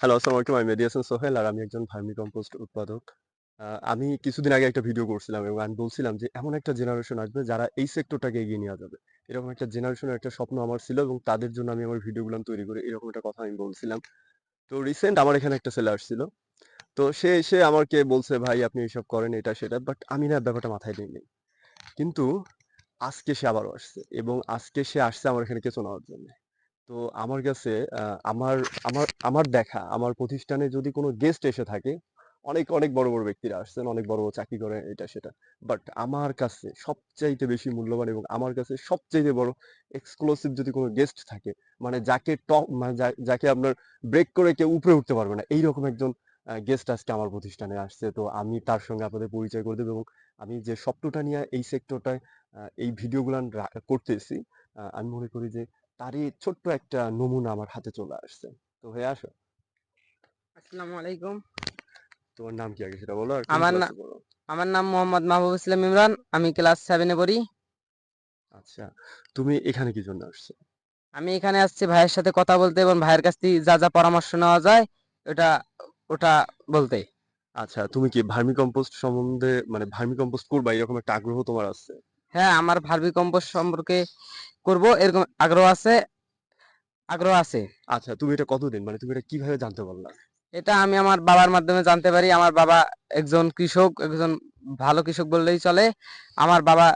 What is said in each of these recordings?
Hello আসসালামু আলাইকুম আমি মেডিয়াসন সোহেল আর আমি একজন ভার্মি কম্পোস্ট উৎপাদক। আমি কিছুদিন আগে একটা ভিডিও করছিলাম এবং আমি বলছিলাম যে, এমন একটা জেনারেশন আসবে যারা এই সেক্টরটাকে এগিয়ে নিয়ে যাবে। এরকম একটা জেনারেশনের একটা স্বপ্ন আমার ছিল এবং তাদের জন্য আমি আমার ভিডিওগুলো তৈরি করি এরকম একটা কথা আমি বলছিলাম। তো রিসেন্ট আমার এখানে একটা ছেলে আসছিল। তো সে এসে আমাকে বলছে, ভাই, আপনি এইসব করেন এটা, সেটা বাট আমি না ব্যাপারটা মাথায় নিই। কিন্তু আজকে সে আবারও আসছে এবং আজকে সে আসছে আমার এখানে কিছু নেওয়ার জন্য। তো আমার কাছে আমার আমার আমার দেখা, আমার প্রতিষ্ঠানে যদি কোনো গেস্ট এসে থাকে, অনেক অনেক বড় বড় ব্যক্তিরা আসছেন, অনেক বড় বড় চাকরি করে, এটা, সেটা। বাট আমার কাছে সবচাইতে বেশি মূল্যবান এবং আমার কাছে সবচাইতে বড় এক্সক্লুসিভ যদি কোনো গেস্ট থাকে মানে যাকে টপ মানে যাকে আপনার ব্রেক করে কেউ উপরে উঠতে পারবে না, এইরকম একজন গেস্ট আজকে আমার প্রতিষ্ঠানে আসছে। তো আমি তার সঙ্গে আপনাদের পরিচয় করে দেবো এবং আমি যে স্বপ্নটা নিয়ে এই সেক্টরটায় এই ভিডিওগুলো করতেছি আমি মনে করি যে তারই ছোট্ট একটা নমুনা আমার হাতে চলে আসছে। তো হয়ে আসো। আসসালামু আলাইকুম। তোমার নাম কি আগে সেটা বলো আমার ক্লাসে না- পড়ো? আমার নাম মোহাম্মদ মাহবুব ইসলাম ইমরান। আমি ক্লাস সেভেনে পড়ি। আচ্ছা তুমি এখানে কি জন্য আসছো? আমি এখানে আসছি ভাইয়ের সাথে কথা বলতে এবং ভাইয়ের কাছ থেকে যা যা পরামর্শ নেওয়া যায় ওটা ওটা বলতে। আচ্ছা তুমি কি ভার্মি কম্পোস্ট সম্বন্ধে মানে ভার্মি কম্পোস্ট করবা? এরকম একটা আগ্রহ তোমার আছে? হ্যাঁ আমার ভার্মি কম্পোস্ট সম্পর্কে করব এরকম আগ্রহ আছে আগ্রহ আছে। আচ্ছা তুমি এটা কতদিন মানে তুমি এটা কীভাবে জানতে পারলা? এটা আমি আমার বাবার মাধ্যমে জানতে পারি। আমার বাবা একজন কৃষক একজন ভালো কৃষক বললেই চলে। আমার বাবা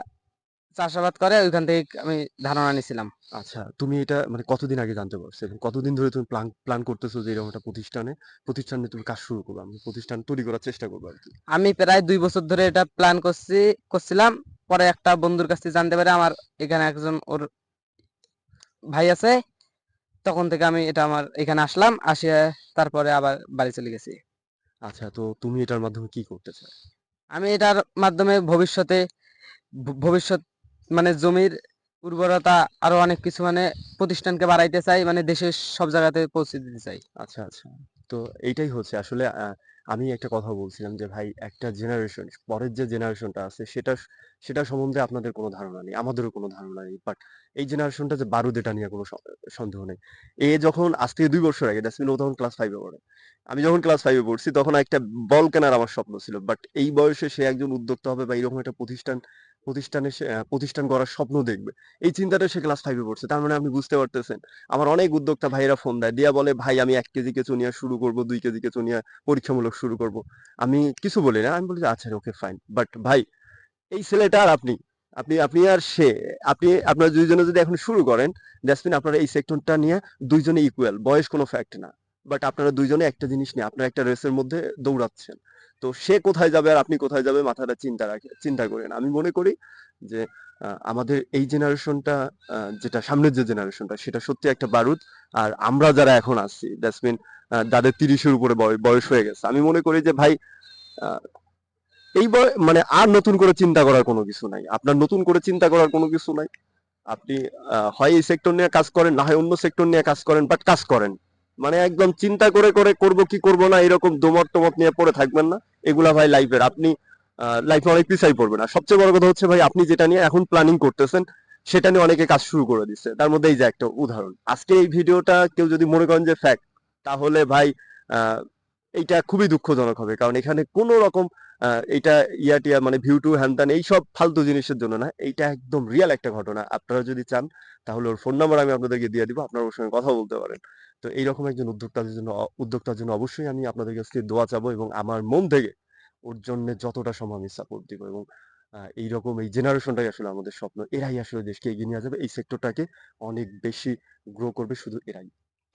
চাষাবাদ করে ওইখান থেকে আমি ধারণা নিয়েছিলাম আচ্ছা তুমি এটা মানে কতদিন আগে জানতে পারছ? এবং কতদিন ধরে তুমি প্ল্যান প্ল্যান করতেছো যে এরকম একটা প্রতিষ্ঠানে? প্রতিষ্ঠানে তুমি কাজ শুরু করবে আমি প্রতিষ্ঠান তৈরি করার চেষ্টা করব আর কি। আমি প্রায় দুই বছর ধরে এটা প্ল্যান করছি করছিলাম। পরে একটা বন্ধুর কাছ থেকে জানতে পারি আমার এখানে একজন ওর ভাই আছে তখন থেকে আমি এটা আমার এখানে আসলাম আসিয়া তারপরে আবার বাড়ি চলে গেছি। আচ্ছা তো তুমি এটার মাধ্যমে কি করতে চাও? আমি এটার মাধ্যমে ভবিষ্যতে ভবিষ্যৎ মানে জমির উর্বরতা আরও অনেক কিছু মানে প্রতিষ্ঠানকে বাড়াইতে চাই মানে দেশের সব জায়গাতে পৌঁছে দিতে চাই। আচ্ছা আচ্ছা। তো এইটাই হচ্ছে আসলে আমি একটা কথা বলছিলাম যে, ভাই, একটা জেনারেশন পরের যে জেনারেশনটা আছে, সেটা সেটা সম্বন্ধে আপনাদের কোনো ধারণা নেই, আমাদেরও কোনো ধারণা নেই বাট এই জেনারেশনটা যে বারুদ, এটা নিয়ে কোনো সন্দেহ নেই। এ যখন, আজ থেকে দুই বছর আগে দ্যাটস ও তখন ক্লাস ফাইভে পড়ে। আমি যখন ক্লাস ফাইভে পড়ছি, তখন একটা বল কেনার আমার স্বপ্ন ছিল বাট এই বয়সে সে একজন উদ্যোক্তা হবে বা এরকম একটা প্রতিষ্ঠান প্রতিষ্ঠানে প্রতিষ্ঠান করার স্বপ্ন দেখবে। এই চিন্তাটা সে ক্লাস ফাইভে পড়ছে তার মানে আপনি বুঝতে পারতেছেন। আমার অনেক উদ্যোক্তা ভাইরা ফোন দেয়। দিয়া বলে, ভাই, আমি এক কেজি কেঁচু নিয়ে শুরু করব, দুই কেজি কেঁচু নিয়ে পরীক্ষামূলক শুরু করব। আমি কিছু বলি না। আমি বলি আচ্ছা ওকে ফাইন বাট ভাই, এই ছেলেটা আর আপনি আপনি আপনি আর সে, আপনি, আপনার দুইজনে যদি এখন শুরু করেন দ্যাটস আপনারা এই সেক্টরটা নিয়ে দুইজনে ইকুয়াল বয়স কোনো ফ্যাক্ট না। বাট আপনারা দুইজনে একটা জিনিস নিয়ে, আপনারা একটা রেসের মধ্যে দৌড়াচ্ছেন। তো সে কোথায় যাবে আর আপনি কোথায় যাবে মাথাটা চিন্তা রাখে, চিন্তা করেন। আমি মনে করি যে আমাদের এই জেনারেশনটা যেটা সামনের যে জেনারেশনটা সেটা সত্যি একটা বারুদ। আর আমরা যারা এখন আছি দ্যাটস মিন যাদের তিরিশের উপরে বয়স হয়ে গেছে। আমি মনে করি যে, ভাই এই মানে আর নতুন করে চিন্তা করার কোনো কিছু নাই। আপনার নতুন করে চিন্তা করার কোনো কিছু নাই। আপনি হয় এই সেক্টর নিয়ে কাজ করেন, না হয় অন্য সেক্টর নিয়ে কাজ করেন বাট কাজ করেন। মানে একদম চিন্তা করে করে করব কি করব না, এরকম দোমট টোমট নিয়ে পড়ে থাকবেন না। এগুলা ভাই লাইফের আপনি লাইফে অনেক পিছাই পড়বেন। আর সবচেয়ে বড় কথা হচ্ছে ভাই, আপনি যেটা নিয়ে এখন প্ল্যানিং করতেছেন, সেটা নিয়ে অনেকে কাজ শুরু করে দিচ্ছে তার মধ্যে এই যে একটা উদাহরণ। আজকে এই ভিডিওটা কেউ যদি মনে করেন যে ফ্যাক্ট তাহলে ভাই এইটা খুবই দুঃখজনক হবে। কারণ এখানে কোনো রকম এইটা ইয়াটিয়া মানে ভিউ টু হ্যান ত্যান এইসব ফালতু জিনিসের জন্য না। এইটা একদম রিয়েল একটা ঘটনা। আপনারা যদি চান, তাহলে ওর ফোন নাম্বার আমি আপনাদেরকে দিয়ে দিব। আপনারা ওর সঙ্গে কথা বলতে পারেন। তো এইরকম একজন উদ্যোক্তার জন্য উদ্যোক্তার জন্য অবশ্যই আমি আপনাদের কাছ থেকে দোয়া চাবো এবং আমার মন থেকে ওর জন্য যতটা সম্ভব আমি সাপোর্ট দিব এবং এইরকম এই জেনারেশনটাই আসলে আমাদের স্বপ্ন। এরাই আসলে দেশকে এগিয়ে নিয়ে যাবে। এই সেক্টরটাকে অনেক বেশি গ্রো করবে। শুধু এরাই।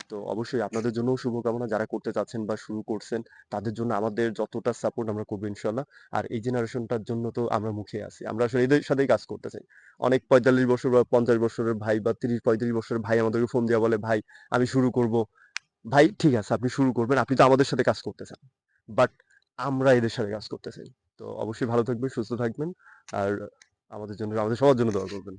তো অবশ্যই আপনাদের জন্য শুভকামনা। যারা করতে চাচ্ছেন বা শুরু করছেন, তাদের জন্য আমাদের যতটা সাপোর্ট আমরা করব ইনশাল্লাহ আর এই জেনারেশনটার জন্য তো আমরা মুখে আছি। আমরা আসলে এদের সাথেই কাজ করতে চাই। অনেক পঁয়তাল্লিশ বছর বা পঞ্চাশ বছরের ভাই বা তিরিশ, পঁয়ত্রিশ বছরের ভাই আমাদেরকে ফোন দিয়ে বলে, ভাই, আমি শুরু করব। ভাই, ঠিক আছে, আপনি শুরু করবেন। আপনি তো আমাদের সাথে কাজ করতে চান। বাট আমরা এদের সাথে কাজ করতে চাই। তো অবশ্যই ভালো থাকবেন, সুস্থ থাকবেন। আর আমাদের জন্য, আমাদের সবার জন্য দোয়া করবেন।